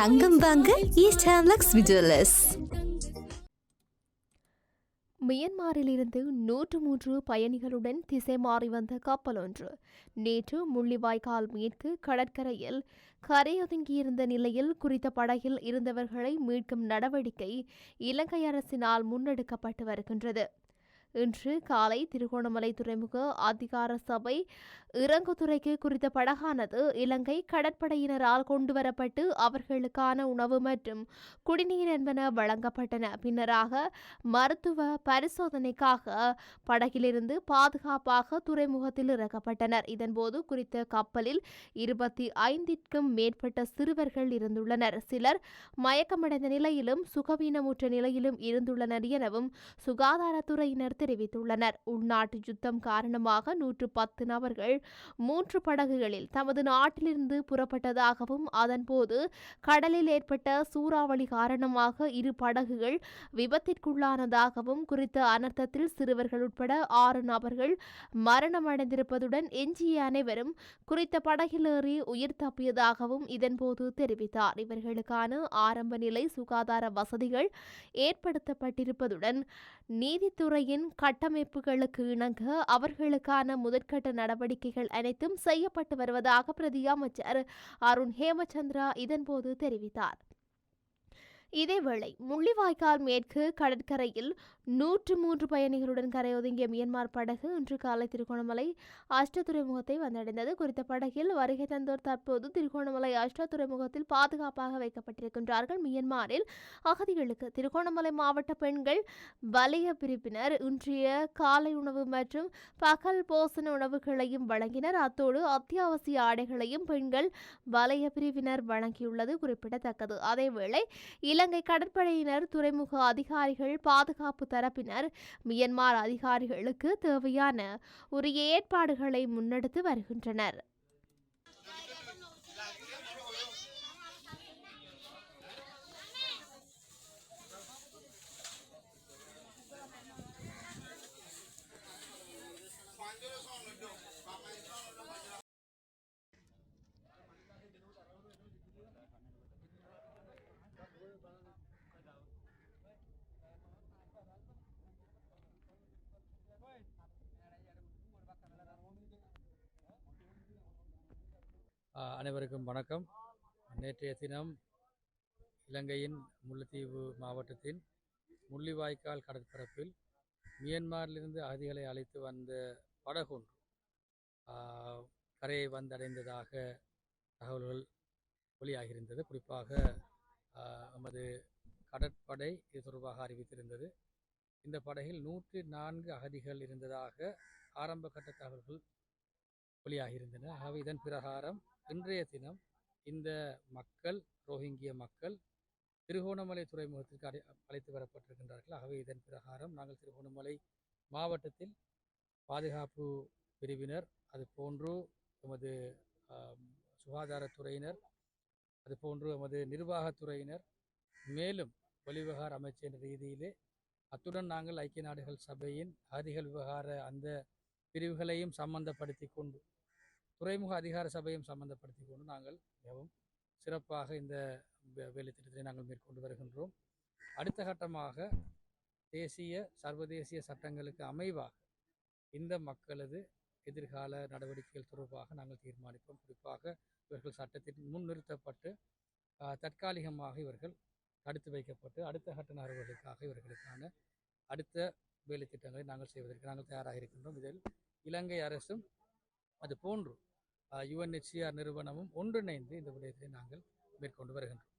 தங்கம் வாங்க ஈஸ்ட் ஹேம்லக்ஸ் விஜுவலர்ஸ் மியன்மாரிலிருந்து நூற்று மூன்று பயணிகளுடன் திசை மாறி வந்த கப்பல் ஒன்று. நேற்று முள்ளிவாய்க்கால் மேற்கு கடற்கரையில் கரையொதுங்கியிருந்த நிலையில் குறித்த படகில் இருந்தவர்களை மீட்கும் நடவடிக்கை இலங்கை அரசினால் முன்னெடுக்கப்பட்டு வருகின்றது. இன்று காலை திருகோணமலை துறைமுக அதிகார சபை இறங்குதுறைக்கு குறித்த படகானது இலங்கை கடற்படையினரால் கொண்டுவரப்பட்டு அவர்களுக்கான உணவு மற்றும் குடிநீர் என்பன வழங்கப்பட்டன. பின்னராக மருத்துவ பரிசோதனைக்காக படகிலிருந்து பாதுகாப்பாக துறைமுகத்தில் இறக்கப்பட்டனர். இதன்போது குறித்த கப்பலில் இருபத்தி ஐந்திற்கும் மேற்பட்ட சிறுவர்கள் இருந்துள்ளனர். சிலர் மயக்கமடைந்த நிலையிலும் சுகவீனமுற்ற நிலையிலும் இருந்துள்ளனர் எனவும் சுகாதாரத்துறையினர் தெரிவித்துள்ளனர். உள்நாட்டு யுத்தம் காரணமாக நூற்று பத்து நபர்கள் மூன்று படகுகளில் தமது நாட்டிலிருந்து புறப்பட்டதாகவும் அதன்போது கடலில் ஏற்பட்ட சூறாவளி காரணமாக இரு படகுகள் விபத்திற்குள்ளானதாகவும் குறித்த அனர்த்தத்தில் சிறுவர்கள் உட்பட ஆறு நபர்கள் மரணமடைந்திருப்பதுடன் எஞ்சிய அனைவரும் குறித்த படகில் ஏறி உயிர் தப்பியதாகவும் இதன்போது தெரிவித்தார். இவர்களுக்கான ஆரம்ப நிலை சுகாதார வசதிகள் ஏற்படுத்தப்பட்டிருப்பதுடன் நீதித்துறையின் கட்டமைப்புகளுக்கு இணங்க அவர்களுக்கான முதற்கட்ட நடவடிக்கைகள் அனைத்தும் செய்யப்பட்டு வருவதாக பிரதி அமைச்சர் அருண் ஹேமச்சந்திரா இதன்போது தெரிவித்தார். இதேவேளை முள்ளிவாய்க்கால் மேற்கு கடற்கரையில் நூற்று மூன்று பயணிகளுடன் கரையொதுங்கிய மியன்மார் படகு இன்று காலை திருகோணமலை அஷ்ட துறைமுகத்தை வந்தடைந்தது. குறித்த படகில் வருகை தந்தோர் தற்போது திருகோணமலை அஷ்ட துறைமுகத்தில் பாதுகாப்பாக வைக்கப்பட்டிருக்கின்றார்கள். மியன்மாரில் அகதிகளுக்கு திருகோணமலை மாவட்ட பெண்கள் வலய பிரிப்பினர் இன்றைய காலை உணவு மற்றும் பகல் போசன உணவுகளையும் வழங்கினர். அத்தோடு அத்தியாவசிய ஆடைகளையும் பெண்கள் வலய பிரிவினர் வழங்கியுள்ளது குறிப்பிடத்தக்கது. அதேவேளை இலங்கை கடற்படையினர் துறைமுக அதிகாரிகள் பாதுகாப்பு தரப்பினர் மியன்மார் அதிகாரிகளுக்கு தேவையான உரிய ஏற்பாடுகளை முன்னெடுத்து வருகின்றனர். அனைவருக்கும் வணக்கம். நேற்றைய தினம் இலங்கையின் முல்லைத்தீவு மாவட்டத்தின் முள்ளிவாய்க்கால் கடற்பரப்பில் மியன்மாரிலிருந்து அகதிகளை அழைத்து வந்த படகொன்று கரையை வந்தடைந்ததாக தகவல்கள் வெளியாகியிருந்தது. குறிப்பாக நமது கடற்படை இது தொடர்பாக அறிவித்திருந்தது. இந்த படகில் நூற்றி நான்கு அகதிகள் இருந்ததாக ஆரம்ப கட்ட தகவல்கள் வெளியாகியிருந்தன ஆகவே இதன் பிரகாரம் இன்றைய தினம் இந்த மக்கள் ரோஹிங்கிய மக்கள் திருகோணமலை துறைமுகத்திற்கு அடை அழைத்து வரப்பட்டிருக்கின்றார்கள். ஆகவே இதன் பிரகாரம் நாங்கள் திருகோணமலை மாவட்டத்தில் பாதுகாப்பு பிரிவினர் அது போன்று எமது சுகாதாரத்துறையினர் அது போன்று எமது நிர்வாகத்துறையினர் மேலும் வெளிவிவகார அமைச்சர் ரீதியிலே அத்துடன் நாங்கள் ஐக்கிய நாடுகள் சபையின் அகதிகள் விவகார அந்த பிரிவுகளையும் சம்பந்தப்படுத்தி கொண்டு துறைமுக அதிகார சபையும் சம்பந்தப்படுத்தி கொண்டு நாங்கள் மிகவும் சிறப்பாக இந்த வே- வேலை திட்டத்தை நாங்கள் மேற்கொண்டு வருகின்றோம். அடுத்த கட்டமாக தேசிய சர்வதேசிய சட்டங்களுக்கு அமைவாக இந்த மக்களது எதிர்கால நடவடிக்கைகள் தொடர்பாக நாங்கள் தீர்மானிப்போம். குறிப்பாக இவர்கள் சட்டத்தில் முன்னிறுத்தப்பட்டு நிறுத்தப்பட்டு தற்காலிகமாக இவர்கள் தடுத்து வைக்கப்பட்டு அடுத்த கட்ட நகர்வுகளுக்காக இவர்களுக்கான அடுத்த வேலை திட்டங்களை நாங்கள் செய்வதற்கு நாங்கள் தயாராக இருக்கின்றோம் இதில் இலங்கை அரசும் அது போன்று யுஎன்ஹெச்சிஆர் நிறுவனமும் ஒன்றிணைந்து இந்த விடயத்தை நாங்கள் மேற்கொண்டு வருகின்றோம்.